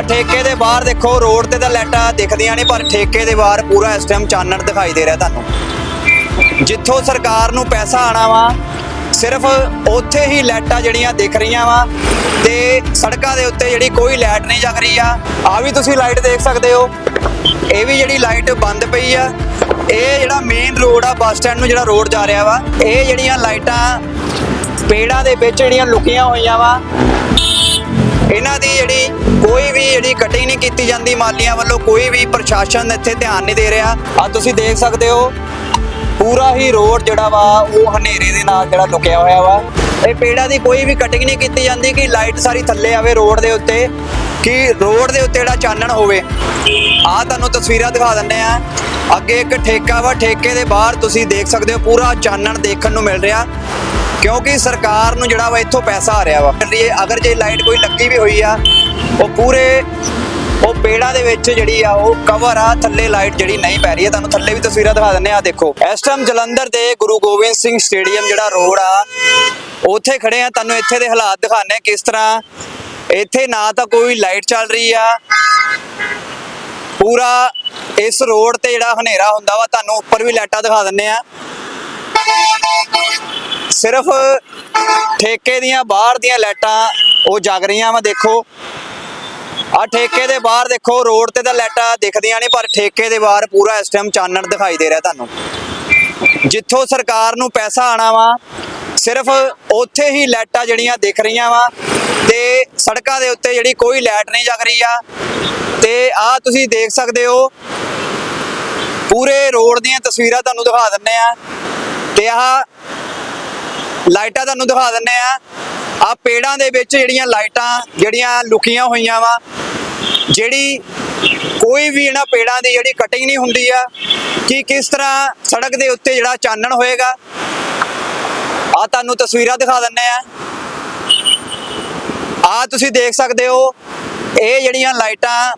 ਆ ਠੇਕੇ ਦੇ ਬਾਹਰ ਦੇਖੋ, ਰੋਡ ਤੇ ਤਾਂ ਲਾਈਟਾਂ ਦਿਖਦੀਆਂ ਨੇ ਪਰ ਠੇਕੇ ਦੇ ਬਾਹਰ ਪੂਰਾ ਇਸ ਟਾਈਮ ਚਾਨਣ ਦਿਖਾਈ ਦੇ ਰਿਹਾ ਤੁਹਾਨੂੰ। ਜਿੱਥੋਂ ਸਰਕਾਰ ਨੂੰ ਪੈਸਾ ਆਣਾ ਵਾ, ਸਿਰਫ ਉੱਥੇ ਹੀ ਲਾਈਟਾਂ ਜਿਹੜੀਆਂ ਦਿਖ ਰਹੀਆਂ ਵਾ, ਤੇ ਸੜਕਾਂ ਦੇ ਉੱਤੇ ਜਿਹੜੀ ਕੋਈ ਲਾਈਟ ਨਹੀਂ ਜਗ ਰਹੀ ਆ ਆ ਵੀ ਤੁਸੀਂ ਲਾਈਟ ਦੇਖ ਸਕਦੇ ਹੋ। ਇਹ ਵੀ ਜਿਹੜੀ ਲਾਈਟ ਬੰਦ ਪਈ ਆ, ਇਹ ਜਿਹੜਾ ਮੇਨ ਰੋਡ ਆ, ਬੱਸ ਸਟੈਂਡ ਨੂੰ ਜਿਹੜਾ ਰੋਡ ਜਾ ਰਿਹਾ ਵਾ, ਇਹ ਜਿਹੜੀਆਂ ਲਾਈਟਾਂ ਪੇੜਾਂ ਦੇ ਵਿੱਚ ਜਿਹੜੀਆਂ ਲੁਕੀਆਂ ਹੋਈਆਂ ਵਾ, ਇਹਨਾਂ ਦੀ ਜਿਹੜੀ ਜਾਂਦੀ। ਮਾਲੀਆਂ ਵੱਲੋਂ ਕੋਈ ਵੀ ਪ੍ਰਸ਼ਾਸਨ ਇੱਥੇ ਧਿਆਨ ਨਹੀਂ ਦੇ ਰਿਹਾ। ਆ ਤੁਸੀਂ ਦੇਖ ਸਕਦੇ ਹੋ, ਪੂਰਾ ਹੀ ਰੋਡ ਜਿਹੜਾ ਵਾ, ਉਹ ਹਨੇਰੇ ਦੇ ਨਾਲ ਜਿਹੜਾ ਲੁਕਿਆ ਹੋਇਆ ਵਾ। ਇਹ ਪੇੜਾਂ ਦੀ ਕੋਈ ਵੀ ਕਟਿੰਗ ਨਹੀਂ ਕੀਤੀ ਜਾਂਦੀ ਕਿ ਲਾਈਟ ਸਾਰੀ ਥੱਲੇ ਆਵੇ ਰੋਡ ਦੇ ਉੱਤੇ, ਕਿ ਰੋਡ ਦੇ ਉੱਤੇ ਜਿਹੜਾ ਚਾਨਣ ਹੋਵੇ। ਆ ਤੁਹਾਨੂੰ ਤਸਵੀਰਾਂ ਦਿਖਾ ਦਿੰਨੇ ਆ ਅੱਗੇ ਇੱਕ ਠੇਕਾ ਵਾ, ਠੇਕੇ ਦੇ ਬਾਹਰ ਤੁਸੀਂ ਦੇਖ ਸਕਦੇ ਹੋ, ਪੂਰਾ ਚਾਨਣ ਦੇਖਣ ਨੂੰ ਮਿਲ ਰਿਹਾ। ਕਿਉਂਕਿ ਸਰਕਾਰ ਨੂੰ ਜਿਹੜਾ ਵਾ ਇੱਥੋਂ ਪੈਸਾ ਆ ਰਿਹਾ ਵਾ। ਅਗਰ ਜੇ ਲਾਈਟ ਕੋਈ ਲੱਗੀ ਵੀ ਹੋਈ ਆ, ਉਹ ਪੂਰੇ ਉਹ ਪੇੜਾਂ ਦੇ ਵਿੱਚ ਜਿਹੜੀ ਆ, ਉਹ ਕਵਰ ਆ, ਥੱਲੇ ਲਾਈਟ ਜਿਹੜੀ ਨਹੀਂ ਪੈ ਰਹੀ ਹੈ। ਤੁਹਾਨੂੰ ਥੱਲੇ ਵੀ ਤਸਵੀਰਾਂ ਦਿਖਾ ਦਿੰਨੇ ਆ ਦੇਖੋ, ਇਸ ਟਾਈਮ ਜਲੰਧਰ ਦੇ ਗੁਰੂ ਗੋਬਿੰਦ ਸਿੰਘ ਸਟੇਡੀਅਮ ਜਿਹੜਾ ਰੋਡ ਆ, ਉੱਥੇ ਖੜੇ ਆ ਤੁਹਾਨੂੰ ਇੱਥੇ ਦੇ ਹਾਲਾਤ ਦਿਖਾਣੇ ਕਿਸ ਤਰ੍ਹਾਂ। ਇੱਥੇ ਨਾ ਤਾਂ ਕੋਈ ਲਾਈਟ ਚੱਲ ਰਹੀ ਆ। ਪੂਰਾ ਇਸ ਰੋਡ ਤੇ ਜਿਹੜਾ ਹਨੇਰਾ ਹੁੰਦਾ ਵਾ, ਤੁਹਾਨੂੰ ਉੱਪਰ ਵੀ ਲਾਈਟਾਂ ਦਿਖਾ ਦਿੰਨੇ ਆ ਸਿਰਫ ਠੇਕੇ ਦੀਆਂ ਬਾਹਰ ਦੀਆਂ ਲਾਈਟਾਂ ਉਹ ਜਗ ਰਹੀਆਂ ਵਾ, ਦੇਖੋ। ਆ ਠੇਕੇ ਦੇ ਬਾਹਰ ਦੇਖੋ, ਰੋਡ ਤੇ ਤਾਂ ਲਾਈਟਾਂ ਦਿਖਦੀਆਂ ਨਹੀਂ, ਪਰ ਠੇਕੇ ਦੇ ਬਾਹਰ ਪੂਰਾ ਇਸ ਟਾਈਮ ਚਾਨਣ ਦਿਖਾਈ ਦੇ ਰਿਹਾ ਤੁਹਾਨੂੰ। ਜਿੱਥੋਂ ਸਰਕਾਰ ਨੂੰ ਪੈਸਾ ਆਣਾ ਵਾ, ਸਿਰਫ ਉੱਥੇ ਹੀ ਲਾਈਟਾਂ ਜਿਹੜੀਆਂ ਦਿਖ ਰਹੀਆਂ ਵਾ, ਤੇ ਸੜਕਾਂ ਦੇ ਉੱਤੇ ਜਿਹੜੀ ਕੋਈ ਲਾਈਟ ਨਹੀਂ ਜਗ ਰਹੀ ਆ। ਤੇ ਆ ਤੁਸੀਂ ਦੇਖ ਸਕਦੇ ਹੋ, ਪੂਰੇ ਰੋਡ ਦੀਆਂ ਤਸਵੀਰਾਂ ਤੁਹਾਨੂੰ ਦਿਖਾ ਦਿੰਨੇ ਆ, ਤੇ ਆਹ ਲਾਈਟਾਂ ਤੁਹਾਨੂੰ ਦਿਖਾ ਦਿੰਨੇ ਆ। ਆ ਪੇੜਾਂ ਦੇ ਵਿੱਚ ਜਿਹੜੀਆਂ ਲਾਈਟਾਂ, ਜਿਹੜੀਆਂ ਲੁਕੀਆਂ ਹੋਈਆਂ ਵਾ, ਜਿਹੜੀ ਕੋਈ ਵੀ ਇਹਨਾਂ ਪੇੜਾਂ ਦੀ ਜਿਹੜੀ ਕਟਿੰਗ ਨਹੀਂ ਹੁੰਦੀ ਆ, ਕਿ ਕਿਸ ਤਰ੍ਹਾਂ ਸੜਕ ਦੇ ਉੱਤੇ ਜਿਹੜਾ ਚਾਨਣ ਹੋਏਗਾ। ਆ ਤੁਹਾਨੂੰ ਤਸਵੀਰਾਂ ਦਿਖਾ ਦਿੰਨੇ ਆ। ਆ ਤੁਸੀਂ ਦੇਖ ਸਕਦੇ ਹੋ, ਇਹ ਜਿਹੜੀਆਂ ਲਾਈਟਾਂ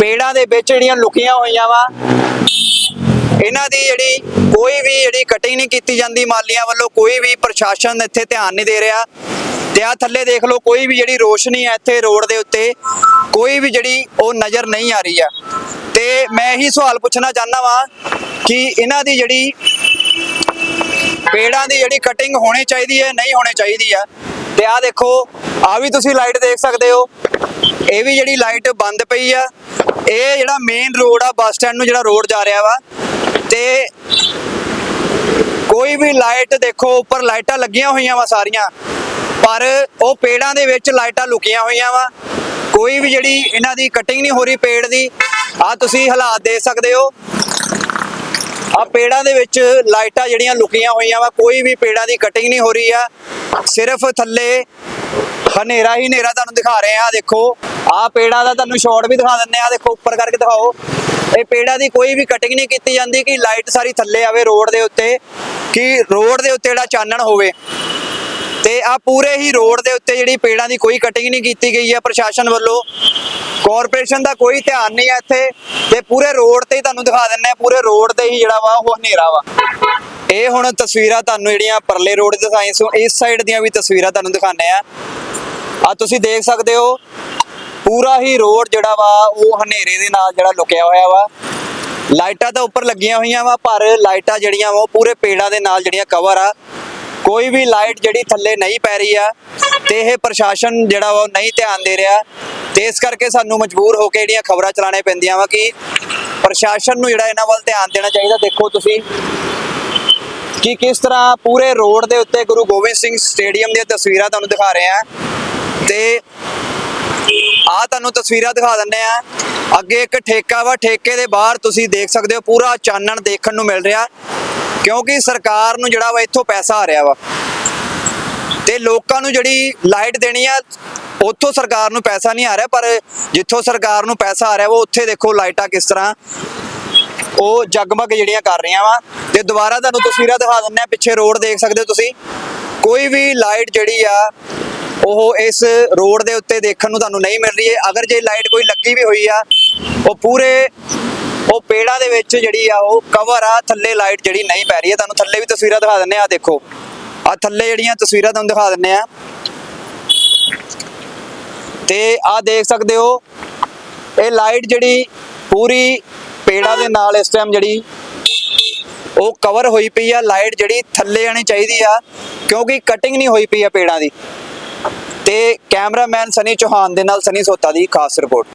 ਪੇੜਾਂ ਦੇ ਵਿੱਚ ਜਿਹੜੀਆਂ ਲੁਕੀਆਂ ਹੋਈਆਂ ਵਾ ਇਹਨਾਂ ਦੀ ਜਿਹੜੀ ਕੋਈ ਵੀ ਜਿਹੜੀ ਕਟਿੰਗ ਨਹੀਂ ਕੀਤੀ ਜਾਂਦੀ, ਮਾਲੀਆਂ ਵੱਲੋਂ ਕੋਈ ਵੀ ਪ੍ਰਸ਼ਾਸਨ ਇੱਥੇ ਧਿਆਨ ਨਹੀਂ ਦੇ ਰਿਹਾ। ਤੇ ਆ ਥੱਲੇ ਦੇਖ ਲਓ, ਕੋਈ ਵੀ ਜਿਹੜੀ ਰੋਸ਼ਨੀ ਹੈ ਇੱਥੇ ਰੋਡ ਦੇ ਉੱਤੇ, ਕੋਈ ਵੀ ਜਿਹੜੀ ਉਹ ਨਜ਼ਰ ਨਹੀਂ ਆ ਰਹੀ ਆ। ਤੇ ਮੈਂ ਇਹੀ ਸਵਾਲ ਪੁੱਛਣਾ ਚਾਹੁੰਦਾ ਵਾਂ ਕਿ ਇਹਨਾਂ ਦੀ ਜਿਹੜੀ ਪੇੜਾਂ ਦੀ ਜਿਹੜੀ ਕਟਿੰਗ ਹੋਣੀ ਚਾਹੀਦੀ ਹੈ, ਨਹੀਂ ਹੋਣੀ ਚਾਹੀਦੀ ਆ। ਤੇ ਆ ਦੇਖੋ ਆ ਵੀ ਤੁਸੀਂ ਲਾਈਟ ਦੇਖ ਸਕਦੇ ਹੋ। ਇਹ ਵੀ ਜਿਹੜੀ ਲਾਈਟ ਬੰਦ ਪਈ ਆ। ਇਹ ਜਿਹੜਾ ਮੇਨ ਰੋਡ ਆ, ਬੱਸ ਸਟੈਂਡ ਨੂੰ ਜਿਹੜਾ ਰੋਡ ਜਾ ਰਿਹਾ ਵਾ ਤੇ ਕੋਈ ਵੀ ਲਾਈਟ ਦੇਖੋ, ਉੱਪਰ ਲਾਈਟਾਂ ਲੱਗੀਆਂ ਹੋਈਆਂ ਵਾ ਸਾਰੀਆਂ, ਪਰ ਉਹ ਪੇੜਾਂ ਦੇ ਵਿੱਚ ਲਾਈਟਾਂ ਲੁਕੀਆਂ ਹੋਈਆਂ ਵਾ। ਕੋਈ ਵੀ ਜਿਹੜੀ ਇਹਨਾਂ ਦੀ ਕਟਿੰਗ ਨਹੀਂ ਹੋ ਰਹੀ ਪੇੜ ਦੀ ਆ ਤੁਸੀਂ ਹਾਲਾਤ ਦੇ ਸਕਦੇ ਹੋ। ਆ ਪੇੜਾਂ ਦੇ ਵਿੱਚ ਲਾਈਟਾਂ ਜਿਹੜੀਆਂ ਲੁਕੀਆਂ ਹੋਈਆਂ ਵਾ, ਕੋਈ ਵੀ ਪੇੜਾਂ ਦੀ ਕਟਿੰਗ ਨਹੀਂ ਹੋ ਰਹੀ ਆ। ਸਿਰਫ ਥੱਲੇ ਹਨੇਰਾ ਹੀ ਹਨੇਰਾ ਤੁਹਾਨੂੰ ਦਿਖਾ ਰਹੇ ਆ ਦੇਖੋ। ਆ ਪੇੜਾਂ ਦਾ ਤੁਹਾਨੂੰ ਸ਼ਾਰਟ ਵੀ ਦਿਖਾ ਦਿੰਨੇ ਆ ਦੇਖੋ, ਉੱਪਰ ਕਰਕੇ ਦਿਖਾਓ। ਇਹ ਪੇੜਾਂ ਦੀ ਕੋਈ ਵੀ ਕਟਿੰਗ ਨਹੀਂ ਕੀਤੀ ਜਾਂਦੀ ਕਿ ਲਾਈਟ ਸਾਰੀ ਥੱਲੇ ਆਵੇ ਰੋਡ ਦੇ ਉੱਤੇ, ਕਿ ਰੋਡ ਦੇ ਉੱਤੇ ਜਿਹੜਾ ਚਾਨਣ ਹੋਵੇ। ਤੇ ਆ ਪੂਰੇ ਹੀ ਰੋਡ ਦੇ ਉੱਤੇ ਜਿਹੜੀ ਪੇੜਾਂ ਦੀ ਕੋਈ ਕਟਿੰਗ ਨਹੀਂ ਕੀਤੀ ਗਈ ਹੈ ਪ੍ਰਸ਼ਾਸਨ ਵੱਲੋਂ। ਕਾਰਪੋਰੇਸ਼ਨ ਦਾ ਕੋਈ ਧਿਆਨ ਨਹੀਂ ਹੈ ਇੱਥੇ। ਤੇ ਪੂਰੇ ਰੋਡ ਤੇ ਹੀ ਤੁਹਾਨੂੰ ਦਿਖਾ ਦਿੰਨੇ ਆ ਪੂਰੇ ਰੋਡ ਤੇ ਹੀ ਜਿਹੜਾ ਵਾ, ਉਹ ਹਨੇਰਾ ਵਾ। ਇਹ ਹੁਣ ਤਸਵੀਰਾਂ ਤੁਹਾਨੂੰ ਜਿਹੜੀਆਂ ਪਰਲੇ ਰੋਡ ਦੇ ਦਿਖਾਈ ਸੋ ਇਸ ਸਾਈਡ ਦੀਆਂ ਵੀ ਤਸਵੀਰਾਂ ਤੁਹਾਨੂੰ ਦਿਖਾਣੇ ਆ ਆ ਤੁਸੀਂ ਦੇਖ ਸਕਦੇ ਹੋ ਪੂਰਾ ਹੀ ਰੋਡ ਜਿਹੜਾ ਵਾ, ਉਹ ਹਨੇਰੇ ਦੇ ਨਾਲ ਜਿਹੜਾ ਲੁਕਿਆ ਹੋਇਆ ਵਾ। ਲਾਈਟਾਂ ਤਾਂ ਉੱਪਰ ਲੱਗੀਆਂ ਹੋਈਆਂ ਵਾ, ਪਰ ਲਾਈਟਾਂ ਜਿਹੜੀਆਂ ਵਾ, ਉਹ ਪੂਰੇ ਪੇੜਾਂ ਦੇ ਨਾਲ ਜਿਹੜੀਆਂ ਕਵਰ ਆ। ਕੋਈ ਵੀ ਲਾਈਟ ਜਿਹੜੀ ਥੱਲੇ ਨਹੀਂ ਪੈ ਰਹੀ ਆ, ਤੇ ਇਹ ਪ੍ਰਸ਼ਾਸਨ ਜਿਹੜਾ ਵਾ, ਉਹ ਨਹੀਂ ਧਿਆਨ ਦੇ ਰਿਹਾ। ਤੇ ਇਸ ਕਰਕੇ ਸਾਨੂੰ ਮਜਬੂਰ ਹੋ ਕੇ ਜਿਹੜੀਆਂ ਖਬਰਾਂ ਚਲਾਣੇ ਪੈਂਦੀਆਂ ਵਾ ਕਿ ਪ੍ਰਸ਼ਾਸਨ ਨੂੰ ਜਿਹੜਾ ਇਹਨਾਂ ਵੱਲ ਧਿਆਨ ਦੇਣਾ ਚਾਹੀਦਾ। ਦੇਖੋ ਤੁਸੀਂ ਕਿ ਕਿਸ ਤਰ੍ਹਾਂ ਪੂਰੇ ਰੋਡ ਦੇ ਉੱਤੇ ਗੁਰੂ ਗੋਬਿੰਦ ਸਿੰਘ ਸਟੇਡੀਅਮ ਦੀਆਂ ਤਸਵੀਰਾਂ ਤੁਹਾਨੂੰ ਦਿਖਾ ਰਹੇ ਆ ਤੇ ਆ ਤੁਹਾਨੂੰ ਤਸਵੀਰਾਂ ਦਿਖਾ ਦਿੰਨੇ ਆ ਅੱਗੇ ਇੱਕ ਠੇਕਾ ਵਾ, ਠੇਕੇ ਦੇ ਬਾਹਰ ਤੁਸੀਂ ਦੇਖ ਸਕਦੇ ਹੋ, ਪੂਰਾ ਚਾਨਣ ਦੇਖਣ ਨੂੰ ਮਿਲ ਰਿਹਾ। ਕਿਉਂਕਿ ਸਰਕਾਰ ਨੂੰ ਜਿਹੜਾ ਵਾ ਇੱਥੋਂ ਪੈਸਾ ਆ ਰਿਹਾ ਵਾ। ਤੇ ਲੋਕਾਂ ਨੂੰ ਜਿਹੜੀ ਲਾਈਟ ਦੇਣੀ ਆ, ਉੱਥੋਂ ਸਰਕਾਰ ਨੂੰ ਪੈਸਾ ਨਹੀਂ ਆ ਰਿਹਾ, ਪਰ ਜਿੱਥੋਂ ਸਰਕਾਰ ਨੂੰ ਪੈਸਾ ਆ ਰਿਹਾ ਵਾ, ਉੱਥੇ ਦੇਖੋ ਲਾਈਟਾਂ ਕਿਸ ਤਰ੍ਹਾਂ ਉਹ ਜਗਮਗ ਜਿਹੜੀਆਂ ਕਰ ਰਹੀਆਂ ਵਾ। ਤੇ ਦੁਬਾਰਾ ਤੁਹਾਨੂੰ ਤਸਵੀਰਾਂ ਦਿਖਾ ਦਿੰਨੇ ਆ ਪਿੱਛੇ ਰੋਡ ਦੇਖ ਸਕਦੇ ਹੋ ਤੁਸੀਂ। ਕੋਈ ਵੀ ਲਾਈਟ ਜਿਹੜੀ ਆ ਉਹ ਇਸ ਰੋਡ ਦੇ ਉੱਤੇ ਦੇਖਣ ਨੂੰ ਤੁਹਾਨੂੰ ਨਹੀਂ ਮਿਲ ਰਹੀ ਹੈ। ਅਗਰ ਜੇ ਲਾਈਟ ਕੋਈ ਲੱਗੀ ਵੀ ਹੋਈ ਆ, ਉਹ ਪੂਰੇ, ਉਹ ਪੇੜਾਂ ਦੇ ਵਿੱਚ ਜਿਹੜੀ ਆ, ਉਹ ਕਵਰ ਆ, ਥੱਲੇ ਲਾਈਟ ਜਿਹੜੀ ਨਹੀਂ ਪੈ ਰਹੀ ਹੈ। ਤੁਹਾਨੂੰ ਥੱਲੇ ਵੀ ਤਸਵੀਰਾਂ ਦਿਖਾ ਦਿੰਨੇ ਆ ਦੇਖੋ। ਆ ਥੱਲੇ ਜਿਹੜੀਆਂ ਤਸਵੀਰਾਂ ਤੁਹਾਨੂੰ ਦਿਖਾ ਦਿੰਨੇ ਆ ਤੇ ਆ ਦੇਖ ਸਕਦੇ ਹੋ, ਇਹ ਲਾਈਟ ਜਿਹੜੀ ਪੂਰੀ ਪੇੜਾਂ ਦੇ ਨਾਲ ਇਸ ਟਾਈਮ ਜਿਹੜੀ, ਉਹ ਕਵਰ ਹੋਈ ਪਈ ਆ। ਲਾਈਟ ਜਿਹੜੀ ਥੱਲੇ ਆਣੀ ਚਾਹੀਦੀ ਆ, ਕਿਉਂਕਿ ਕਟਿੰਗ ਨਹੀਂ ਹੋਈ ਪਈ ਆ ਪੇੜਾਂ ਦੀ। ਤੇ ਕੈਮਰਾਮੈਨ ਸਨੀ ਚੋਹਾਨ ਦੇ ਨਾਲ ਸਨੀ ਸੋਤਾ ਦੀ ਖਾਸ ਰਿਪੋਰਟ।